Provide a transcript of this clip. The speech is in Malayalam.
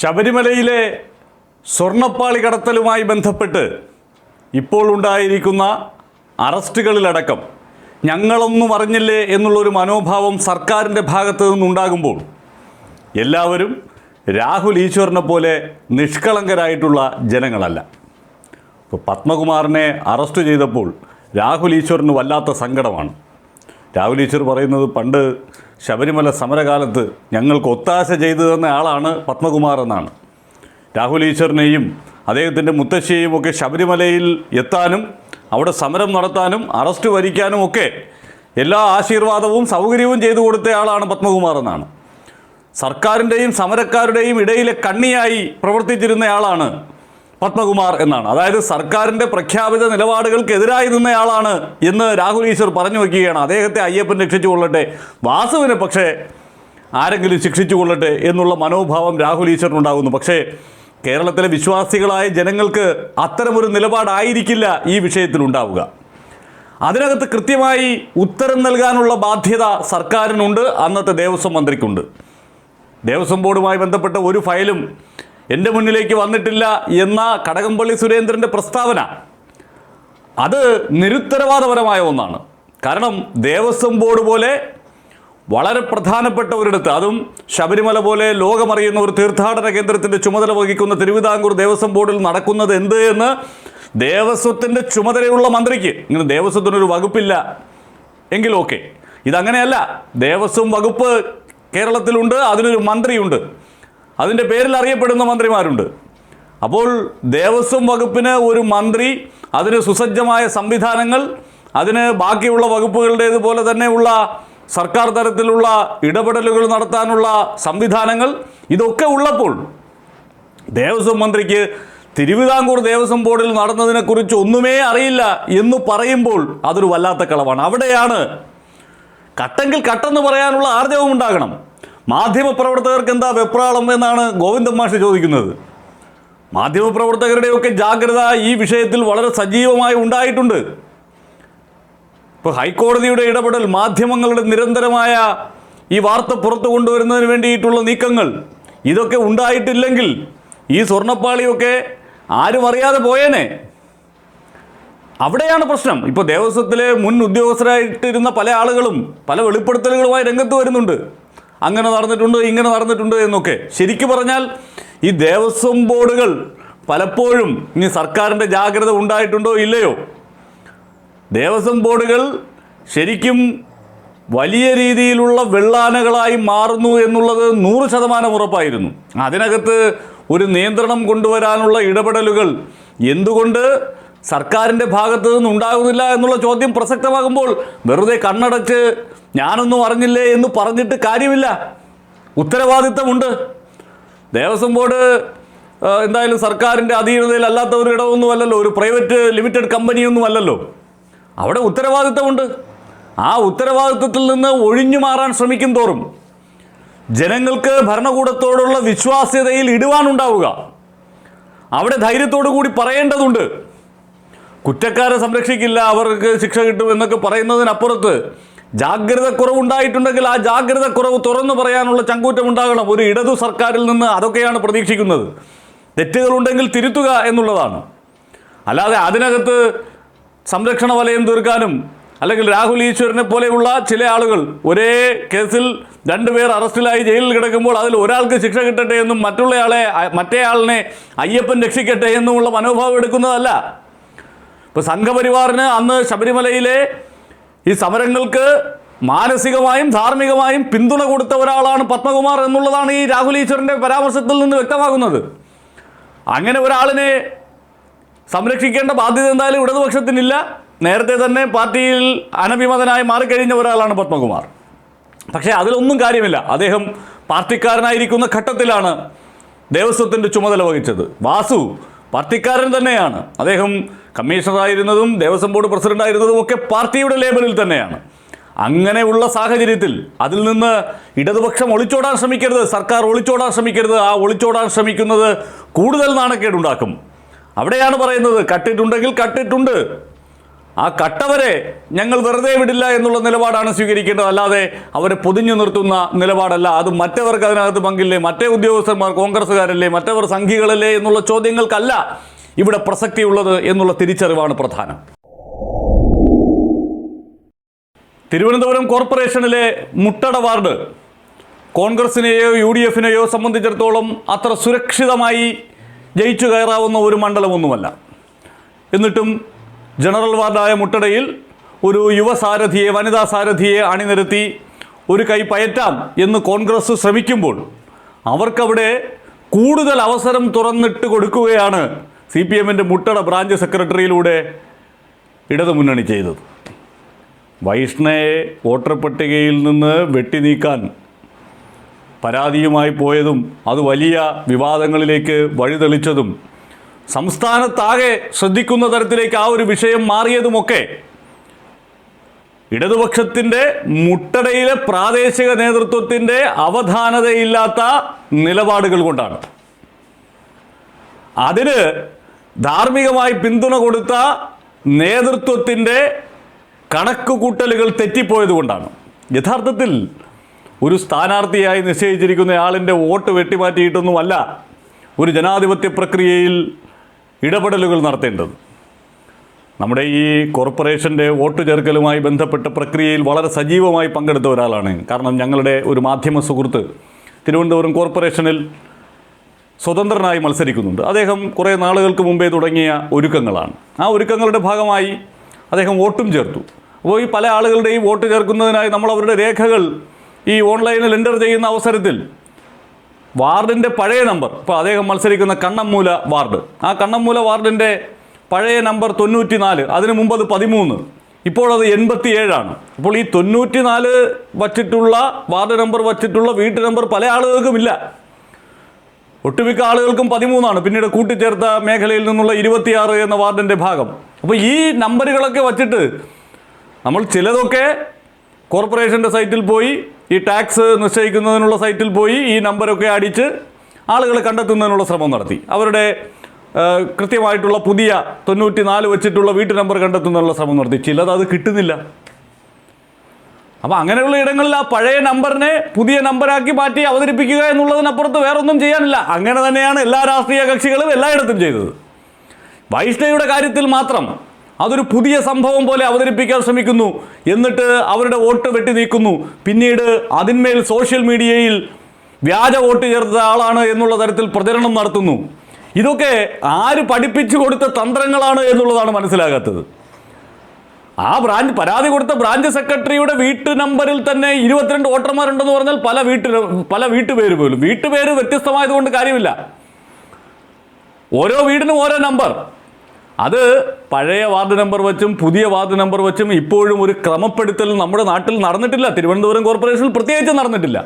ശബരിമലയിലെ സ്വർണപ്പാളി കടത്തലുമായി ബന്ധപ്പെട്ട് ഇപ്പോൾ ഉണ്ടായിരിക്കുന്ന അറസ്റ്റുകളിലടക്കം ഞങ്ങളൊന്നും അറിഞ്ഞില്ലേ എന്നുള്ളൊരു മനോഭാവം സർക്കാരിന്റെ ഭാഗത്തു നിന്നുണ്ടാകുമ്പോൾ എല്ലാവരും രാഹുൽ ഈശ്വറിനെ പോലെ നിഷ്കളങ്കരായിട്ടുള്ള ജനങ്ങളല്ല. ഇപ്പോൾ പത്മകുമാറിനെ അറസ്റ്റ് ചെയ്തപ്പോൾ രാഹുൽ ഈശ്വറിന് വല്ലാത്ത സങ്കടമാണ്. രാഹുൽ ഈശ്വർ പറയുന്നത് പണ്ട് ശബരിമല സമരകാലത്ത് ഞങ്ങൾക്ക് ഒത്താശ ചെയ്തു തന്ന ആളാണ് പത്മകുമാർ എന്നാണ്. രാഹുൽ ഈശ്വറിനെയും അദ്ദേഹത്തിന്റെ മുത്തശ്ശിയെയും ഒക്കെ ശബരിമലയിൽ എത്താനും അവിടെ സമരം നടത്താനും അറസ്റ്റ് വരിക്കാനും ഒക്കെ എല്ലാ ആശീർവാദവും സൗകര്യവും ചെയ്തു കൊടുത്ത ആളാണ് പത്മകുമാർ എന്നാണ്. സർക്കാരിന്റെയും സമരക്കാരുടെയും ഇടയിലെ കണ്ണിയായി പ്രവർത്തിച്ചിരുന്നയാളാണ് പത്മകുമാർ എന്നാണ്. അതായത് സർക്കാരിന്റെ പ്രഖ്യാപിത നിലപാടുകൾക്കെതിരായി നിന്നയാളാണ് എന്ന് രാഹുൽ ഈശ്വർ പറഞ്ഞു വയ്ക്കുകയാണ് അദ്ദേഹത്തെ അയ്യപ്പൻ രക്ഷിച്ചു കൊള്ളട്ടെ വാസുവിനെ പക്ഷേ ആരെങ്കിലും ശിക്ഷിച്ചു കൊള്ളട്ടെ എന്നുള്ള മനോഭാവം രാഹുൽ ഈശ്വറിനുണ്ടാകുന്നു. പക്ഷേ കേരളത്തിലെ വിശ്വാസികളായ ജനങ്ങൾക്ക് അത്തരമൊരു നിലപാടായിരിക്കില്ല ഈ വിഷയത്തിലുണ്ടാവുക. അതിനകത്ത് കൃത്യമായി ഉത്തരം നൽകാനുള്ള ബാധ്യത സർക്കാരിനുണ്ട് അന്നത്തെ ദേവസ്വം മന്ത്രിക്കുണ്ട്. ദേവസ്വം ബോർഡുമായി ബന്ധപ്പെട്ട ഒരു ഫയലും എന്റെ മുന്നിലേക്ക് വന്നിട്ടില്ല എന്ന കടകംപള്ളി സുരേന്ദ്രന്റെ പ്രസ്താവന. അത് നിരുത്തരവാദപരമായ ഒന്നാണ്. കാരണം ദേവസ്വം ബോർഡ് പോലെ വളരെ പ്രധാനപ്പെട്ട ഒരിടത്ത് അതും ശബരിമല പോലെ ലോകമറിയുന്ന ഒരു തീർത്ഥാടന കേന്ദ്രത്തിന്റെ ചുമതല വഹിക്കുന്ന തിരുവിതാംകൂർ ദേവസ്വം ബോർഡിൽ നടക്കുന്നത് എന്ത് എന്ന് ദേവസ്വത്തിന്റെ ചുമതലയുള്ള മന്ത്രിക്ക്. ഇങ്ങനെ ദേവസ്വത്തിനൊരു വകുപ്പില്ല എങ്കിൽ ഓക്കെ. ഇതങ്ങനെയല്ല. ദേവസ്വം വകുപ്പ് കേരളത്തിലുണ്ട് അതിനൊരു മന്ത്രിയുണ്ട്. അതിന്റെ പേരിൽ അറിയപ്പെടുന്ന മന്ത്രിമാരുണ്ട്. അപ്പോൾ ദേവസ്വം വകുപ്പിന് ഒരു മന്ത്രി അതിന് സുസജ്ജമായ സംവിധാനങ്ങൾ അതിന് ബാക്കിയുള്ള വകുപ്പുകളുടേതുപോലെ തന്നെയുള്ള സർക്കാർ തലത്തിലുള്ള ഇടപെടലുകൾ നടത്താനുള്ള സംവിധാനങ്ങൾ ഇതൊക്കെ ഉള്ളപ്പോൾ ദേവസ്വം മന്ത്രിക്ക് തിരുവിതാംകൂർ ദേവസ്വം ബോർഡിൽ നടന്നതിനെക്കുറിച്ച് ഒന്നുമേ അറിയില്ല എന്ന് പറയുമ്പോൾ അതൊരു വല്ലാത്ത കളവാണ്. അവിടെയാണ് കട്ടെങ്കിൽ കട്ടെന്ന് പറയാനുള്ള ആർജവം ഉണ്ടാകണം. മാധ്യമപ്രവർത്തകർക്ക് എന്താ വെപ്രാളം എന്നാണ് ഗോവിന്ദൻ മാഷ് ചോദിക്കുന്നത്. മാധ്യമപ്രവർത്തകരുടെയൊക്കെ ജാഗ്രത ഈ വിഷയത്തിൽ വളരെ സജീവമായി ഉണ്ടായിട്ടുണ്ട്. ഇപ്പോൾ ഹൈക്കോടതിയുടെ ഇടപെടൽ മാധ്യമങ്ങളുടെ നിരന്തരമായ ഈ വാർത്ത പുറത്തു കൊണ്ടുവരുന്നതിന് വേണ്ടിയിട്ടുള്ള നീക്കങ്ങൾ ഇതൊക്കെ ഉണ്ടായിട്ടില്ലെങ്കിൽ ഈ സ്വർണപ്പാളിയൊക്കെ ആരും അറിയാതെ പോയേനെ. അവിടെയാണ് പ്രശ്നം. ഇപ്പോൾ ദേവസ്വത്തിലെ മുൻ ഉദ്യോഗസ്ഥരായിട്ടിരുന്ന പല ആളുകളും പല വെളിപ്പെടുത്തലുകളുമായി രംഗത്ത് വരുന്നുണ്ട്. അങ്ങനെ നടന്നിട്ടുണ്ട് ഇങ്ങനെ നടന്നിട്ടുണ്ട് എന്നൊക്കെ. ശരിക്കു പറഞ്ഞാൽ ഈ ദേവസ്വം ബോർഡുകൾ പലപ്പോഴും ഇനി സർക്കാരിന്റെ ജാഗ്രത ഉണ്ടായിട്ടുണ്ടോ ഇല്ലയോ? ദേവസ്വം ബോർഡുകൾ ശരിക്കും വലിയ രീതിയിലുള്ള വെള്ളാനകളായി മാറുന്നു എന്നുള്ളത് നൂറ് ശതമാനം ഉറപ്പായിരുന്നു. അതിനകത്ത് ഒരു നിയന്ത്രണം കൊണ്ടുവരാനുള്ള ഇടപെടലുകൾ എന്തുകൊണ്ട് സർക്കാരിന്റെ ഭാഗത്തു നിന്ന് ഉണ്ടാകുന്നില്ല എന്നുള്ള ചോദ്യം പ്രസക്തമാകുമ്പോൾ വെറുതെ കണ്ണടച്ച് ഞാനൊന്നും അറിഞ്ഞില്ലേ എന്ന് പറഞ്ഞിട്ട് കാര്യമില്ല. ഉത്തരവാദിത്തമുണ്ട്. ദേവസ്വം ബോർഡ് എന്തായാലും സർക്കാരിന്റെ അധീനതയിൽ അല്ലാത്ത ഒരു ഇടമൊന്നുമല്ലല്ലോ. ഒരു പ്രൈവറ്റ് ലിമിറ്റഡ് കമ്പനിയൊന്നും അല്ലല്ലോ. അവിടെ ഉത്തരവാദിത്തമുണ്ട്. ആ ഉത്തരവാദിത്തത്തിൽ നിന്ന് ഒഴിഞ്ഞു മാറാൻ ശ്രമിക്കും തോറും ജനങ്ങൾക്ക് ഭരണകൂടത്തോടുള്ള വിശ്വാസ്യതയിൽ ഇടുവാനുണ്ടാവുക. അവിടെ ധൈര്യത്തോടു കൂടി പറയേണ്ടതുണ്ട്. കുറ്റക്കാരെ സംരക്ഷിക്കില്ല അവർക്ക് ശിക്ഷ കിട്ടും എന്നൊക്കെ പറയുന്നതിനപ്പുറത്ത് ജാഗ്രത കുറവുണ്ടായിട്ടുണ്ടെങ്കിൽ ആ ജാഗ്രത കുറവ് തുറന്നു പറയാനുള്ള ചങ്കൂറ്റം ഉണ്ടാകണം. ഒരു ഇടതു സർക്കാരിൽ നിന്ന് അതൊക്കെയാണ് പ്രതീക്ഷിക്കുന്നത്. തെറ്റുകളുണ്ടെങ്കിൽ തിരുത്തുക എന്നുള്ളതാണ്. അല്ലാതെ അതിനകത്ത് സംരക്ഷണ വലയം തീർക്കാനും അല്ലെങ്കിൽ രാഹുൽ ഈശ്വരനെ പോലെയുള്ള ചില ആളുകൾ ഒരേ കേസിൽ രണ്ടുപേർ അറസ്റ്റിലായി ജയിലിൽ കിടക്കുമ്പോൾ അതിൽ ഒരാൾക്ക് ശിക്ഷ കിട്ടട്ടെ എന്നും മറ്റുള്ളയാളെ മറ്റേ ആളിനെ അയ്യപ്പൻ രക്ഷിക്കട്ടെ എന്നുമുള്ള മനോഭാവം എടുക്കുന്നതല്ല. ഇപ്പോൾ സംഘപരിവാറിന് അന്ന് ശബരിമലയിലെ ഈ സമരങ്ങൾക്ക് മാനസികമായും ധാർമ്മികമായും പിന്തുണ കൊടുത്ത ഒരാളാണ് പത്മകുമാർ എന്നുള്ളതാണ് ഈ രാഹുൽ ഈശ്വറിന്റെ പരാമർശത്തിൽ നിന്ന് വ്യക്തമാകുന്നത്. അങ്ങനെ ഒരാളിനെ സംരക്ഷിക്കേണ്ട ബാധ്യത എന്തായാലും ഇടതുപക്ഷത്തിനില്ല. നേരത്തെ തന്നെ പാർട്ടിയിൽ അനഭിമതനായി മാറിക്കഴിഞ്ഞ ഒരാളാണ് പത്മകുമാർ. പക്ഷേ അതിലൊന്നും കാര്യമില്ല. അദ്ദേഹം പാർട്ടിക്കാരനായിരിക്കുന്ന ഘട്ടത്തിലാണ് ദേവസ്വത്തിന്റെ ചുമതല വഹിച്ചത്. വാസു പാർട്ടിക്കാരൻ തന്നെയാണ്. അദ്ദേഹം കമ്മീഷണറായിരുന്നതും ദേവസ്വം ബോർഡ് പ്രസിഡന്റായിരുന്നതും ഒക്കെ പാർട്ടിയുടെ ലേബലിൽ തന്നെയാണ്. അങ്ങനെയുള്ള സാഹചര്യത്തിൽ അതിൽ നിന്ന് ഇടതുപക്ഷം ഒളിച്ചോടാൻ ശ്രമിക്കരുത് സർക്കാർ ഒളിച്ചോടാൻ ശ്രമിക്കരുത് ആ ഒളിച്ചോടാൻ ശ്രമിക്കുന്നത് കൂടുതൽ നാണക്കേടുണ്ടാക്കും. അവിടെയാണ് പറയുന്നത് കട്ടിട്ടുണ്ടെങ്കിൽ കട്ടിട്ടുണ്ട്. ആ കട്ടവരെ ഞങ്ങൾ വെറുതെ വിടില്ല എന്നുള്ള നിലപാടാണ് സ്വീകരിക്കേണ്ടത്. അല്ലാതെ അവരെ പൊതിഞ്ഞു നിർത്തുന്ന നിലപാടല്ല. അത് മറ്റവർക്ക് അതിനകത്ത് പങ്കില്ലേ? മറ്റേ ഉദ്യോഗസ്ഥന്മാർ കോൺഗ്രസ്സുകാരല്ലേ? മറ്റവർ സംഘികളല്ലേ? എന്നുള്ള ചോദ്യങ്ങൾക്കല്ല ഇവിടെ പ്രസക്തിയുള്ളത് എന്നുള്ള തിരിച്ചറിവാണ് പ്രധാനം. തിരുവനന്തപുരം കോർപ്പറേഷനിലെ മുട്ടട വാർഡ് കോൺഗ്രസിനെയോ യു ഡി എഫിനെയോ സംബന്ധിച്ചിടത്തോളം അത്ര സുരക്ഷിതമായി ജയിച്ചു കയറാവുന്ന ഒരു മണ്ഡലമൊന്നുമല്ല. എന്നിട്ടും ജനറൽ വാർഡായ മുട്ടടയിൽ ഒരു യുവസാരഥിയെ വനിതാ സാരഥിയെ അണിനിരത്തി ഒരു കൈ പയറ്റാം എന്ന് കോൺഗ്രസ് ശ്രമിക്കുമ്പോൾ അവർക്കവിടെ കൂടുതൽ അവസരം തുറന്നിട്ട് കൊടുക്കുകയാണ് സി പി എമ്മിന്റെ മുട്ടട ബ്രാഞ്ച് സെക്രട്ടറിയിലൂടെ ഇടതുമുന്നണി ചെയ്തത്. വൈഷ്ണയെ വോട്ടർ പട്ടികയിൽ നിന്ന് വെട്ടി നീക്കാൻ പരാതിയുമായി പോയതും അത് വലിയ വിവാദങ്ങളിലേക്ക് വഴിതെളിച്ചതും സംസ്ഥാനത്താകെ ശ്രദ്ധിക്കുന്ന തരത്തിലേക്ക് ആ ഒരു വിഷയം മാറിയതുമൊക്കെ ഇടതുപക്ഷത്തിന്റെ മുട്ടടയിലെ പ്രാദേശിക നേതൃത്വത്തിന്റെ അവധാനതയില്ലാത്ത നിലപാടുകൾ കൊണ്ടാണ്. അതിന് ധാർമ്മികമായി പിന്തുണ കൊടുത്ത നേതൃത്വത്തിന്റെ കണക്കുകൂട്ടലുകൾ തെറ്റിപ്പോയത് കൊണ്ടാണ്. യഥാർത്ഥത്തിൽ ഒരു സ്ഥാനാർത്ഥിയായി നിശ്ചയിച്ചിരിക്കുന്ന ആളിന്റെ വോട്ട് വെട്ടിമാറ്റിയിട്ടൊന്നുമല്ല ഒരു ജനാധിപത്യ പ്രക്രിയയിൽ ഇടപെടലുകൾ നടത്തേണ്ടത്. നമ്മുടെ ഈ കോർപ്പറേഷന്റെ വോട്ട് ചേർക്കലുമായി ബന്ധപ്പെട്ട പ്രക്രിയയിൽ വളരെ സജീവമായി പങ്കെടുത്ത ഒരാളാണ്. കാരണം ഞങ്ങളുടെ ഒരു മാധ്യമ സുഹൃത്ത് തിരുവനന്തപുരം കോർപ്പറേഷനിൽ സ്വതന്ത്രനായി മത്സരിക്കുന്നുണ്ട്. അദ്ദേഹം കുറേ നാളുകൾക്ക് മുമ്പേ തുടങ്ങിയ ഒരുക്കങ്ങളാണ്. ആ ഒരുക്കങ്ങളുടെ ഭാഗമായി അദ്ദേഹം വോട്ടും ചേർത്തു. അപ്പോൾ ഈ പല ആളുകളുടെയും വോട്ട് ചേർക്കുന്നതിനായി നമ്മൾ അവരുടെ രേഖകൾ ഈ ഓൺലൈനിൽ എന്റർ ചെയ്യുന്ന അവസരത്തിൽ വാർഡിന്റെ പഴയ നമ്പർ ഇപ്പോൾ അദ്ദേഹം മത്സരിക്കുന്ന കണ്ണമ്മൂല വാർഡ്. ആ കണ്ണമ്മൂല വാർഡിന്റെ പഴയ നമ്പർ തൊണ്ണൂറ്റി നാല് അതിന് മുമ്പ് അത് പതിമൂന്ന് ഇപ്പോഴത് എൺപത്തി ഏഴാണ് അപ്പോൾ ഈ തൊണ്ണൂറ്റി നാല് വച്ചിട്ടുള്ള വാർഡ് നമ്പർ വച്ചിട്ടുള്ള വീട്ടു നമ്പർ പല ആളുകൾക്കുമില്ല ഒട്ടുമിക്ക ആളുകൾക്കും പതിമൂന്നാണ്. പിന്നീട് കൂട്ടിച്ചേർത്ത മേഖലയിൽ നിന്നുള്ള ഇരുപത്തിയാറ് എന്ന വാർഡിന്റെ ഭാഗം. അപ്പോൾ ഈ നമ്പറുകളൊക്കെ വച്ചിട്ട് നമ്മൾ ചിലതൊക്കെ കോർപ്പറേഷന്റെ സൈറ്റിൽ പോയി ഈ ടാക്സ് നിശ്ചയിക്കുന്നതിനുള്ള സൈറ്റിൽ പോയി ഈ നമ്പരൊക്കെ അടിച്ച് ആളുകൾ കണ്ടെത്തുന്നതിനുള്ള ശ്രമം നടത്തി. അവരുടെ കൃത്യമായിട്ടുള്ള പുതിയ തൊണ്ണൂറ്റി നാല് വെച്ചിട്ടുള്ള വീട്ടു നമ്പർ കണ്ടെത്തുന്നതിനുള്ള ശ്രമം നടത്തി. ചിലത് അത് കിട്ടുന്നില്ല. അപ്പോൾ അങ്ങനെയുള്ള ഇടങ്ങളിൽ ആ പഴയ നമ്പറിനെ പുതിയ നമ്പറാക്കി മാറ്റി അവതരിപ്പിക്കുക എന്നുള്ളതിനപ്പുറത്ത് വേറൊന്നും ചെയ്യാനില്ല. അങ്ങനെ തന്നെയാണ് എല്ലാ രാഷ്ട്രീയ കക്ഷികളും എല്ലായിടത്തും ചെയ്തത്. വൈഷ്ണയുടെ കാര്യത്തിൽ മാത്രം അതൊരു പുതിയ സംഭവം പോലെ അവതരിപ്പിക്കാൻ ശ്രമിക്കുന്നു. എന്നിട്ട് അവരുടെ വോട്ട് വെട്ടി നീക്കുന്നു. പിന്നീട് അതിന്മേൽ സോഷ്യൽ മീഡിയയിൽ വ്യാജ വോട്ട് ചേർത്ത ആളാണ് എന്നുള്ള തരത്തിൽ പ്രചരണം നടത്തുന്നു. ഇതൊക്കെ ആര് പഠിപ്പിച്ചു കൊടുത്ത തന്ത്രങ്ങളാണ് എന്നുള്ളതാണ് മനസ്സിലാകാത്തത്. ആ ബ്രാഞ്ച് പരാതി കൊടുത്ത ബ്രാഞ്ച് സെക്രട്ടറിയുടെ വീട്ടു നമ്പറിൽ തന്നെ ഇരുപത്തിരണ്ട് വോട്ടർമാരുണ്ടെന്ന് പറഞ്ഞാൽ പല വീട്ടു പല വീട്ടുപേര് പോലും. വീട്ടുപേര് വ്യത്യസ്തമായതുകൊണ്ട് കാര്യമില്ല. ഓരോ വീടിനും ഓരോ നമ്പർ. അത് പഴയ വാർഡ് നമ്പർ വെച്ചും പുതിയ വാർഡ് നമ്പർ വെച്ചും ഇപ്പോഴും ഒരു ക്രമപ്പെടുത്തൽ നമ്മുടെ നാട്ടിൽ നടന്നിട്ടില്ല. തിരുവനന്തപുരം കോർപ്പറേഷനിൽ പ്രത്യേകിച്ച് നടന്നിട്ടില്ല.